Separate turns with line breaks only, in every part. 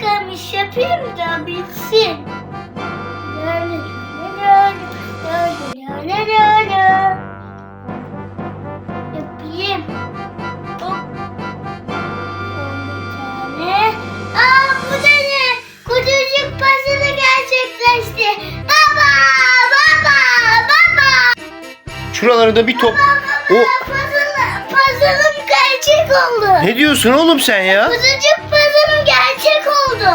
kamış yapayım da bitsin. Böyle, böyle, böyle, böyle, böyle. Yapayım. Hop. Bir tane. Aa bu da ne? Kutucuk pasını gerçekleşti. Baba, baba, baba.
Şuraları da bir top. O
Puzzle, puzzle'ım gerçek oldu.
ne diyorsun oğlum sen ya?
Kutucuk puzzle'ım gerçek oldu.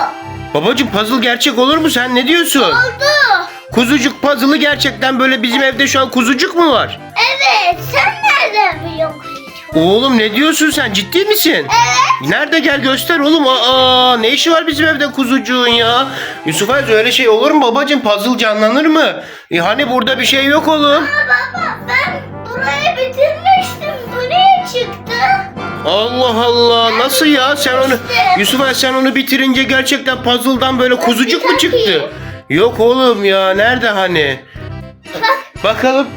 Babacım puzzle gerçek olur mu sen ne diyorsun?
Oldu.
Kuzucuk puzzle'ı gerçekten böyle bizim evde şu an kuzucuk mu var?
Evet, sen nereden biliyorsun?
Oğlum ne diyorsun sen ciddi misin?
Evet.
Nerede gel göster oğlum. Aa ne işi var bizim evde kuzucuğun ya? Yusuf Aziz öyle şey olur mu babacım? Puzzle canlanır mı? E, hani burada bir şey yok oğlum.
Ama baba ben burayı bitirmiştim. Bu ne çıktı?
Allah Allah nasıl ya sen onu Yusuf Aziz sen onu bitirince gerçekten puzzle'dan böyle kuzucuk mu çıktı? Yok oğlum ya nerede hani?
Bak.
Bakalım.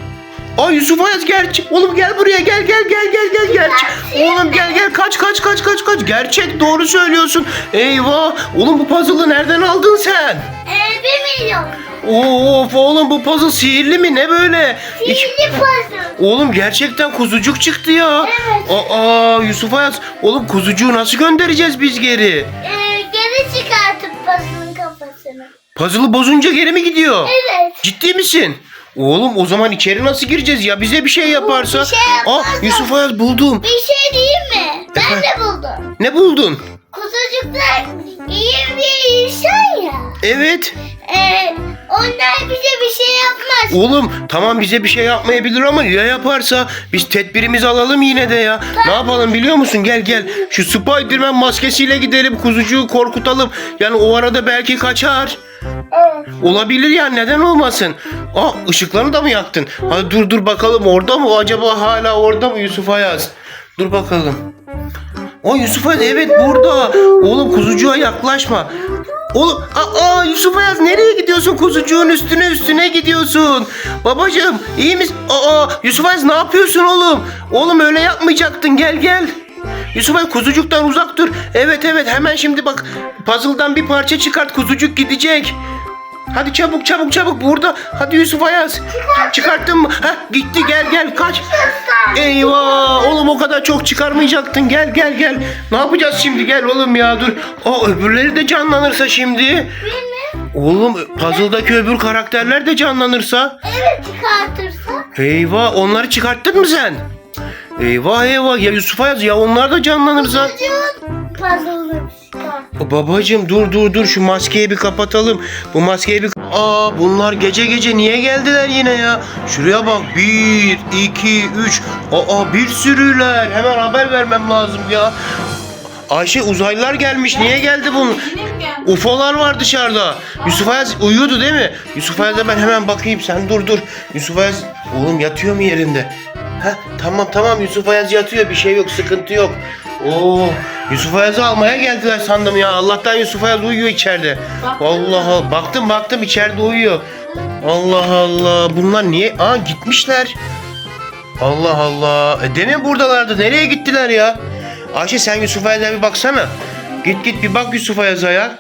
Aa Yusuf Ayaz gerçek. Oğlum gel buraya gel gel gel gel gel gerçek. Oğlum gel gel kaç kaç kaç kaç kaç. Gerçek doğru söylüyorsun. Eyvah. Oğlum bu puzzle'ı nereden aldın sen?
Ee, bir milyon.
Of oğlum bu puzzle sihirli mi ne böyle? İki-
Sihirli puzzle.
Oğlum gerçekten kuzucuk çıktı ya.
Evet.
Aa Yusuf Ayaz. Oğlum kuzucuğu nasıl göndereceğiz biz geri?
Ee, geri çıkartıp puzzle'ın kafasını.
Puzzle'ı bozunca geri mi gidiyor?
Evet.
Ciddi misin? Oğlum o zaman içeri nasıl gireceğiz ya? Bize bir şey yaparsa.
bir şey
Aa
yapmaz da.
Yusuf Ayaz buldum.
Bir şey diyeyim mi? Ben de buldum.
Ne buldun?
Kuzucuklar iyi bir insan ya.
Evet.
Onlar bize bir şey yapmaz.
Oğlum tamam bize bir şey yapmayabilir ama ya yaparsa biz tedbirimizi alalım yine de ya. Ne yapalım biliyor musun? Gel gel. Şu Spiderman maskesiyle gidelim kuzucuğu korkutalım. Yani o arada belki kaçar. Olabilir ya neden olmasın? Aa ışıklarını da mı yaktın? Hadi dur dur bakalım orada mı? Acaba hala orada mı Yusuf Ayaz? Dur bakalım. O Yusuf Ayaz evet burada. Oğlum kuzucuğa yaklaşma. Oğlum aa Yusuf Ayaz nereye gidiyorsun? Kuzucuğun üstüne üstüne gidiyorsun. Babacığım iyi misin? Aa Yusuf Ayaz ne yapıyorsun oğlum? Oğlum öyle yapmayacaktın gel gel. Yusuf Ayaz kuzucuktan uzak dur. Evet evet hemen şimdi bak puzzle'dan bir parça çıkart kuzucuk gidecek. Hadi çabuk çabuk çabuk burada. Hadi Yusuf Ayaz. Çıkarttın mı? Heh, gitti gel gel kaç. Eyvah oğlum o kadar çok çıkarmayacaktın. Gel gel gel. Ne yapacağız şimdi gel oğlum ya dur. Aa öbürleri de canlanırsa şimdi. Oğlum puzzle'daki öbür karakterler de canlanırsa.
Evet çıkartırsa.
Eyvah onları çıkarttın mı sen? Eyvah eyvah ya Yusuf Ayaz ya onlar da canlanırsa.
Çıkart.
Babacım dur dur dur şu maskeyi bir kapatalım. Bu maskeyi bir... Aa bunlar gece gece niye geldiler yine ya? Şuraya bak. Bir, iki, üç. Aa bir sürüler. Hemen haber vermem lazım ya. Ayşe uzaylılar gelmiş. Niye geldi bunun? UFO'lar var dışarıda. Yusuf Ayaz uyuyordu değil mi? Yusuf Ayaz'a ben hemen bakayım. Sen dur dur. Yusuf Ayaz oğlum yatıyor mu yerinde? Heh, tamam tamam Yusuf Ayaz yatıyor. Bir şey yok sıkıntı yok. Oo, Yusuf Ayaz'ı almaya geldiler sandım ya. Allah'tan Yusuf Ayaz uyuyor içeride.
Baktın
Allah Allah. Baktım baktım içeride uyuyor. Allah Allah. Bunlar niye? Aa gitmişler. Allah Allah. E, demin buradalardı. Nereye gittiler ya? Ayşe sen Yusuf Ayaz'a bir baksana. Git git bir bak Yusuf Ayaz'a ya.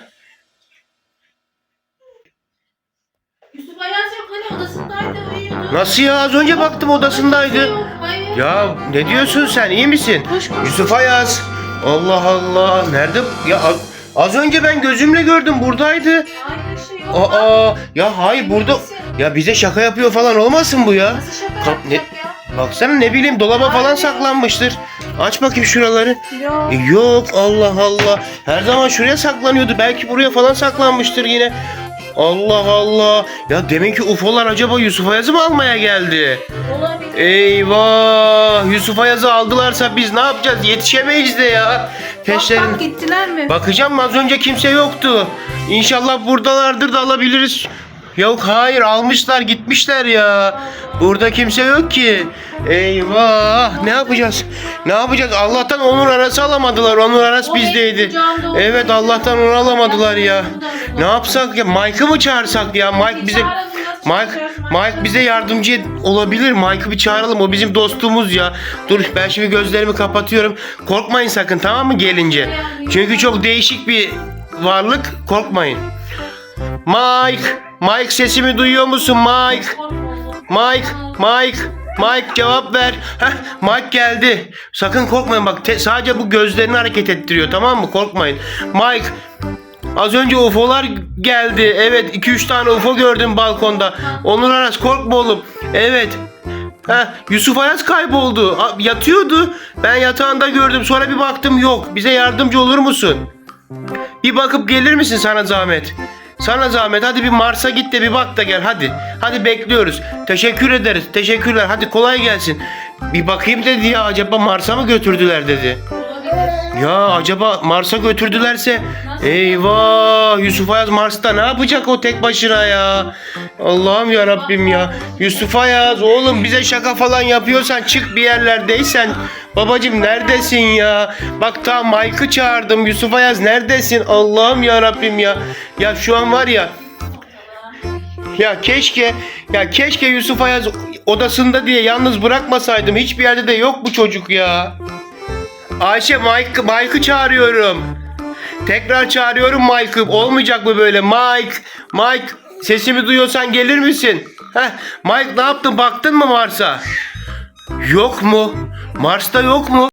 Yusuf Ayaz yok hani odasındaydı uyuyordu.
Nasıl ya? Az önce baktım odasındaydı.
Yok, Hayır.
Ya ne diyorsun sen? İyi misin? Yusuf Ayaz. Allah Allah. Nerede? Ya az, az önce ben gözümle gördüm buradaydı.
Hayır şey yok.
Aa ya hayır burada. Ya bize şaka yapıyor falan olmasın bu ya?
Nasıl şaka
Kap- ne-
yapacak ya?
Baksana ne bileyim dolaba falan saklanmıştır. Aç bakayım şuraları.
Yok.
E, Yok Allah Allah. Her zaman şuraya saklanıyordu. Belki buraya falan saklanmıştır yine. Allah Allah. Ya demek ki UFO'lar acaba Yusuf Ayaz'ı mı almaya geldi?
Olabilir.
Eyvah! Yusuf Ayaz'ı aldılarsa biz ne yapacağız? Yetişemeyiz de ya.
Bak
Peşlerin...
bak gittiler mi?
Bakacağım az önce kimse yoktu. İnşallah buradalardır da alabiliriz. Yok hayır almışlar gitmişler ya. Burada kimse yok ki. Eyvah ne yapacağız? Ne yapacağız? Allah'tan Onur Aras'ı alamadılar. Onur Aras
O
bizdeydi. Evet Allah'tan onu alamadılar ya. Ne yapsak ya? Mike'ı mı çağırsak ya? Mike bize
Çağıralım, nasıl
Mike? Mike bize yardımcı olabilir. Mike'ı bir çağıralım. O bizim dostumuz ya. Dur ben şimdi gözlerimi kapatıyorum. Korkmayın sakın tamam mı gelince? Çünkü çok değişik bir varlık korkmayın. Mike, Mike sesimi duyuyor musun Mike? Mike, Mike, Mike cevap ver. Heh, Mike geldi. Sakın korkmayın bak te- sadece bu gözlerini hareket ettiriyor tamam mı? Korkmayın. Mike Az önce UFO'lar geldi. Evet 2-3 tane UFO gördüm balkonda. Onur Aras korkma oğlum. Evet. Ha, Yusuf Ayaz kayboldu. A- Yatıyordu. Ben yatağında gördüm. Sonra bir baktım yok. Bize yardımcı olur musun? Bir bakıp gelir misin sana zahmet? Sana zahmet hadi bir Mars'a git de bir bak da gel hadi. Hadi bekliyoruz. Teşekkür ederiz. Teşekkürler. Hadi kolay gelsin. Bir bakayım dedi ya acaba Mars'a mı götürdüler dedi. Ya acaba Mars'a götürdülerse eyvah Yusuf Ayaz Mars'ta ne yapacak o tek başına ya? Allah'ım ya Rabbim ya. Yusuf Ayaz oğlum bize şaka falan yapıyorsan çık bir yerlerdeysen. Babacım neredesin ya? Bak ta Mike'ı çağırdım. Yusuf Ayaz neredesin? Allah'ım ya Rabbim ya. Ya şu an var ya ya keşke ya keşke Yusuf Ayaz odasında diye yalnız bırakmasaydım. Hiçbir yerde de yok bu çocuk ya. Ayşe Mike, Mike'ı çağırıyorum. Tekrar çağırıyorum Mike'ı. Olmayacak mı böyle? Mike, Mike sesimi duyuyorsan gelir misin? Heh, Mike ne yaptın? Baktın mı Mars'a? Yok mu? Mars'ta yok mu?